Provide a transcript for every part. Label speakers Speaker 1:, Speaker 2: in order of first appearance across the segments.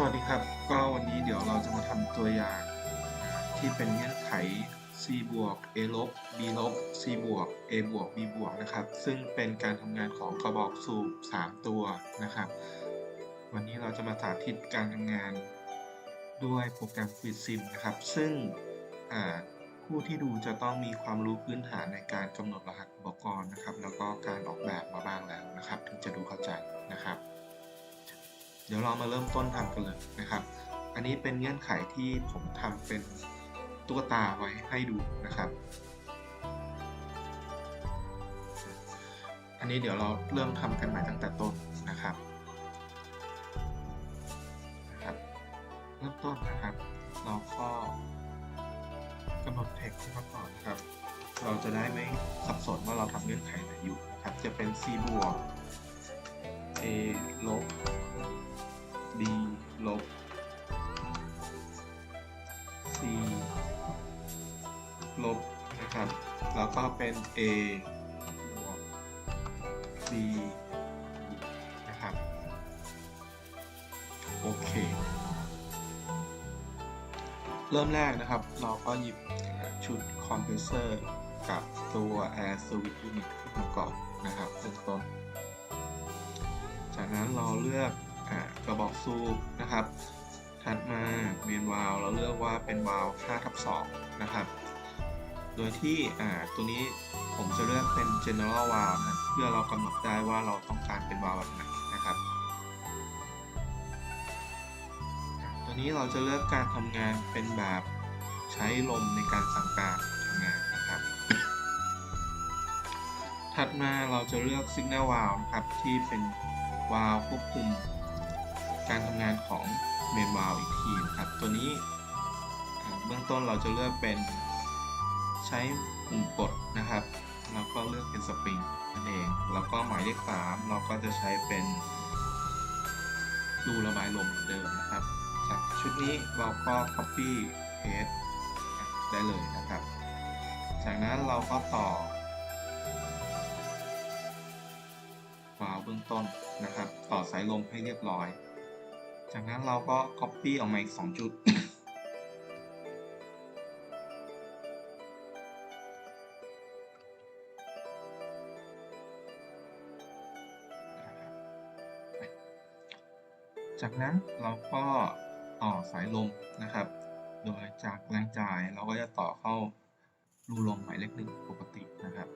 Speaker 1: สวัสดีครับ ก็วันนี้เดี๋ยวเราจะมาทำตัวอย่าง ที่เป็นเงื่อนไข c บวก a ลบ b ลบ c บวก a บวก b บวกนะครับ ซึ่งเป็นการทำงานของกระบอกสูบ 3 ตัวนะครับ วันนี้เราจะมาสาธิตการทำงานด้วยโปรแกรม FreeSim นะครับ ซึ่งผู้ที่ดูจะต้องมีความรู้พื้นฐานในการกำหนดรหัสอุปกรณ์นะครับ แล้วก็การออกแบบมาบ้างแล้วนะครับ ถึงจะดูเข้าใจนะครับ เดี๋ยวเรามาเริ่มต้นทำกันเลยนะครับ อันนี้เป็นเงื่อนไขที่ผมทำเป็นตุ๊กตาไว้ให้ดูนะครับ อันนี้เดี๋ยวเราเริ่มทำกันใหม่ตั้งแต่ต้นนะครับนะครับ เริ่มต้นนะครับ เราก็กำหนดเทคขึ้นมาก่อนนะครับ เราจะได้ไม่สับสนว่าเราทำเงื่อนไขไหนอยู่นะครับ จะเป็น c บวก a ลบ b ลบ c ลบนะครับ แล้วก็เป็น a บวก b นะครับ โอเค เริ่มแรกนะครับ เราก็หยิบชุดคอมเพรสเซอร์กับตัว Air Service Unit ขึ้นมาก่อนนะครับเริ่มต้น จากนั้นเราเลือก อกระบอกสูบนะครับ ถัดมาเมนวาลเราเลือกว่าเป็นวาล5ทับ2นะครับ โดยที่ตัวนี้ผมจะเลือกเป็น general valve นะเพื่อเรากำหนดได้ว่าเราต้องการเป็นวาลแบบไหนนะครับ ตัวนี้เราจะเลือกการทำงานเป็นแบบใช้ลมในการสั่งการทำงานนะครับ ถัดมาเราจะเลือก signal valve นะครับ ที่เป็นวาล์วควบคุม การทำงานของเมนวาลอีกทีนะครับ ตัวนี้เบื้องต้นเราจะเลือกเป็นใช้ปุ่มกดนะครับ แล้วก็เลือกเป็นสปริงนั่นเอง แล้วก็หมายเลข3เราก็จะใช้เป็นรูระบายลมเหมือนเดิมนะครับ จากชุดนี้เราก็ copy paste ได้เลยนะครับ จากนั้นเราก็ต่อวาล์วเบื้องต้นนะครับ ต่อสายลมให้เรียบร้อย จากนั้นเราก็ copy ออกมาอีก 2 จุด จากนั้นเราก็ต่อสายลมนะครับ โดยจากแรงจ่ายเราก็จะต่อเข้ารูลมหมายเลขหนึ่งปกตินะครับ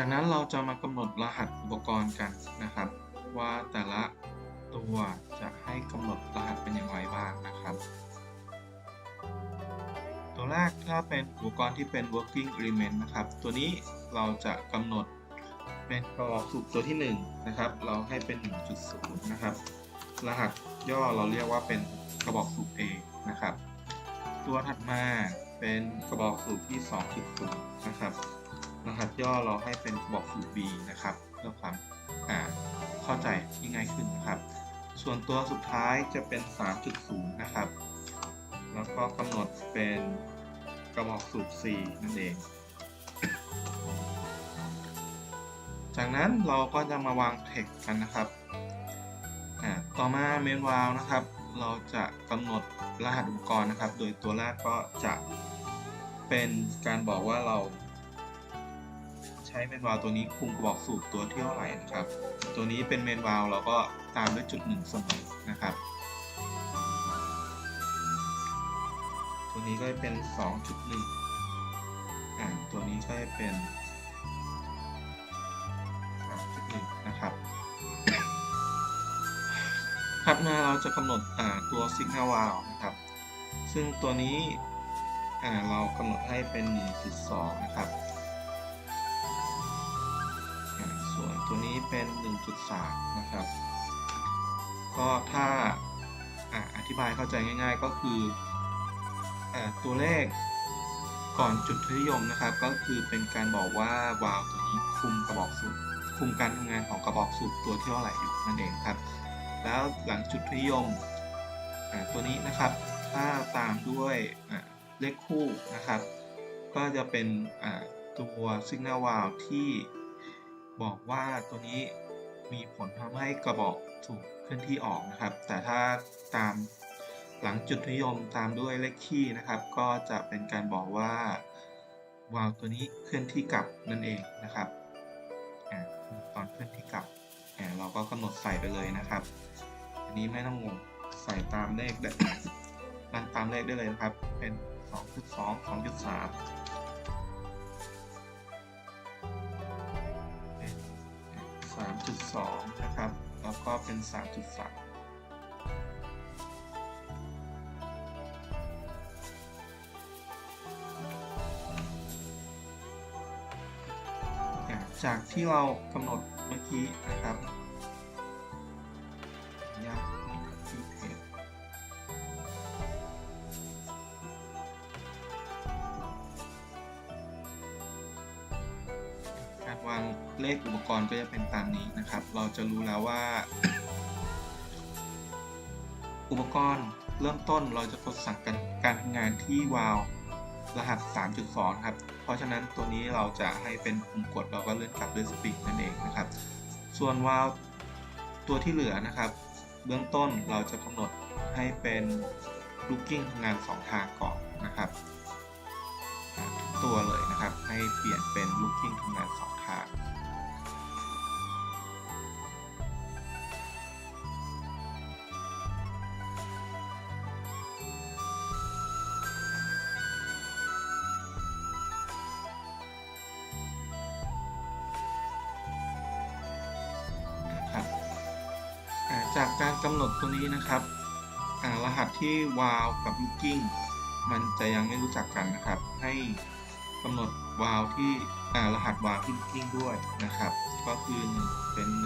Speaker 1: จากนั้นเราจะมากำหนดรหัสอุปกรณ์กันนะครับ ว่าแต่ละตัวจะให้กำหนดรหัสเป็นอย่างไรบ้างนะครับ ตัวแรกถ้าเป็นอุปกรณ์ที่เป็น working element นะครับ ตัวนี้เราจะกำหนดเป็นกระบอกสูบตัวที่1นะครับ เราให้เป็น 1.0 นะครับ รหัสย่อเราเรียกว่าเป็นกระบอกสูบ A นะครับ ตัวถัดมาเป็นกระบอกสูบที่ 2.0 ย่อเราให้เป็นบอกสูตร B นะครับเพื่อความเข้าใจที่ง่ายขึ้นนะครับ ส่วนตัวสุดท้ายจะเป็น 3.0 นะครับ แล้วก็กำหนดเป็นกระบอกสูตร C นั่นเอง จากนั้นเราก็จะมาวางเทคกันนะครับ ต่อมาเมนวาลนะครับ เราจะกำหนดรหัสอุปกรณ์นะครับ โดยตัวแรกก็จะเป็นการบอกว่าเรา ช้เมนวาลตัวนี้คุมกระบอกสูบตัวที่เท่าไหร่นะครับ ตัวนี้เป็นเมนวาลเราก็ตามด้วยจุดหนึ่งเสมอนะครับ ตัวนี้ก็จะเป็น 2.1อ่าตัวนี้ก็จะเป็น3.1นะครับถัดมาเราจะกำหนดตัว Signal Valve นะครับ ซึ่งตัวนี้เรากำหนดให้เป็น 1.2 นะครับ ตัวนี้เป็น 1.3 นะครับ ก็ถ้าอธิบายเข้าใจง่าย ๆ ก็คืออตัวเลขก่อนจุดทศนิยมนะครับ ก็คือเป็นการบอกว่าวาล์วตัวนี้คุมกระบอกสูบคุมการทำงานของกระบอกสูบตัวที่เท่าไหร่อยู่นั่นเองครับ แล้วหลังจุดทศนิยมตัวนี้นะครับ ถ้าตามด้วยเลขคู่นะครับ ก็จะเป็นตัว Signal Valve ที่ บอกว่าตัวนี้มีผลทำให้กระบอกสูบเคลื่อนที่ออกนะครับ แต่ถ้าตามหลังจุดนิยมตามด้วยเลขคี่นะครับ ก็จะเป็นการบอกว่าวาล์วตัวนี้เคลื่อนที่กลับนั่นเองนะครับอตอนเคลื่อนที่กลับเราก็กำหนดใส่ไปเลยนะครับ อันนี้ไม่ต้องงงใส่ตามเลขได้รันตามเลขได้เลยนะครับ เป็น 2.2 2.3 3.2 นะครับ แล้วก็เป็น 3.3จากที่เรากำหนดเมื่อกี้นะครับ เลขอุปกรณ์ก็จะเป็นตามนี้นะครับ เราจะรู้แล้วว่า อุปกรณ์เริ่มต้นเราจะกดสั่งการการทำงานที่วาล์วรหัส 3.2 ครับ เพราะฉะนั้นตัวนี้เราจะให้เป็นปุ่มกดเราก็เลื่อนกลับด้วยสปริงนั่นเองนะครับ ส่วนวาล์วตัวที่เหลือนะครับ เบื้องต้นเราจะกำหนดให้เป็นลูกกิ้งทำงาน 2 ทางก่อนนะครับทุกตัวเลยนะครับ ให้เปลี่ยนเป็นลูกกิ้งทำงาน 2 ทาง จากการกำหนดตัวนี้นะครับรหัสที่วาล์วกับลูกกิ้งมันจะยังไม่รู้จักกันนะครับ ให้กำหนดวาล์วที่รหัสวาล์วที่ลูกกิ้งด้วยนะครับ ก็คือเป็น 1.2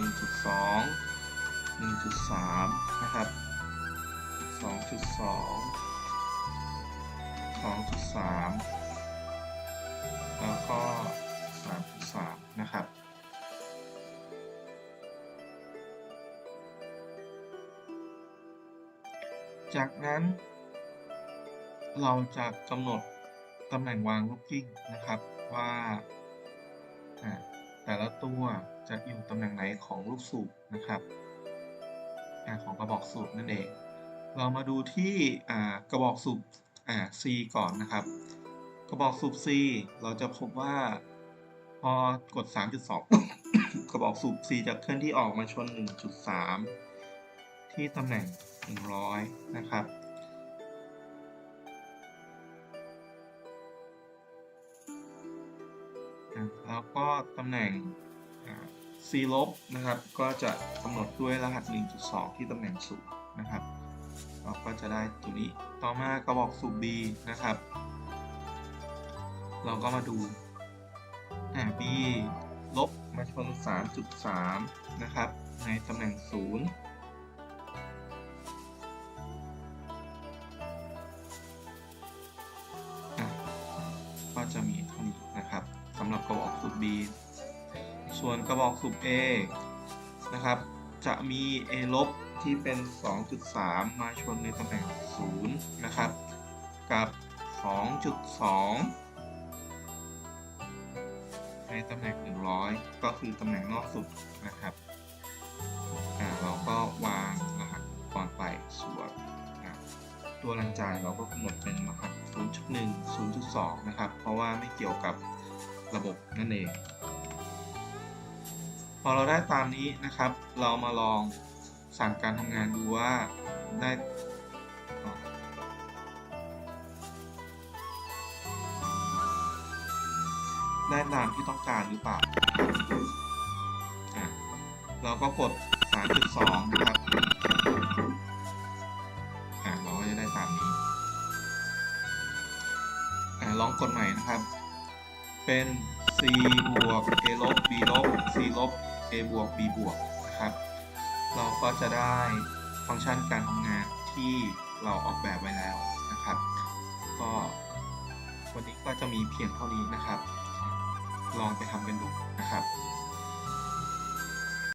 Speaker 1: 1.3 นะครับ 2.2 2.3 แล้วก็ 3.3 นะครับ จากนั้นเราจะกำหนดตำแหน่งวางลูกกิ้งนะครับว่าแต่ละตัวจะอยู่ตำแหน่งไหนของลูกสูบนะครับของกระบอกสูบนั่นเอง เรามาดูที่กระบอกสูบ C ก่อนนะครับ กระบอกสูบ C เราจะพบว่าพอกด 3.2 กระบอกสูบ C จะเคลื่อนที่ออกมาชน 1.3 ที่ตำแหน่ง 100 นะครับ แล้วก็ตำแหน่ง C ลบนะครับ ก็จะกำหนดด้วยรหัส 1.2 ที่ตำแหน่งสูงนะครับ เราก็จะได้ตัวนี้ ต่อมากระบอกสูบ B นะครับ เราก็มาดูอ่า B ลบมาชน3.3 นะครับ ในตำแหน่ง 0 บอกสูบ A นะครับ จะมี A ลบที่เป็น 2.3 มาชนในตำแหน่ง 0 นะครับ กับ 2.2 ในตำแหน่ง 100 ก็คือตำแหน่งนอกสุดนะครับเราก็วางรหัสก่อนไปส่วนอะตัวรังจ่ายเราก็กำหนดเป็นรหัส 0.1 0.2 นะครับ เพราะว่าไม่เกี่ยวกับระบบนั่นเอง พอเราได้ตามนี้นะครับ เรามาลองสั่งการทำงานดูว่าได้ได้ตามที่ต้องการหรือเปล่า เราก็กด 3.2 นะครับ เราก็จะได้ตามนี้อลองกดใหม่นะครับ เป็น c บวก a ลบ b ลบ c ลบ a บวก b บวกนะครับ เราก็จะได้ฟังก์ชันการทำงานที่เราออกแบบไว้แล้วนะครับ ก็วันนี้ก็จะมีเพียงเท่านี้นะครับ ลองไปทำกันดูนะครับ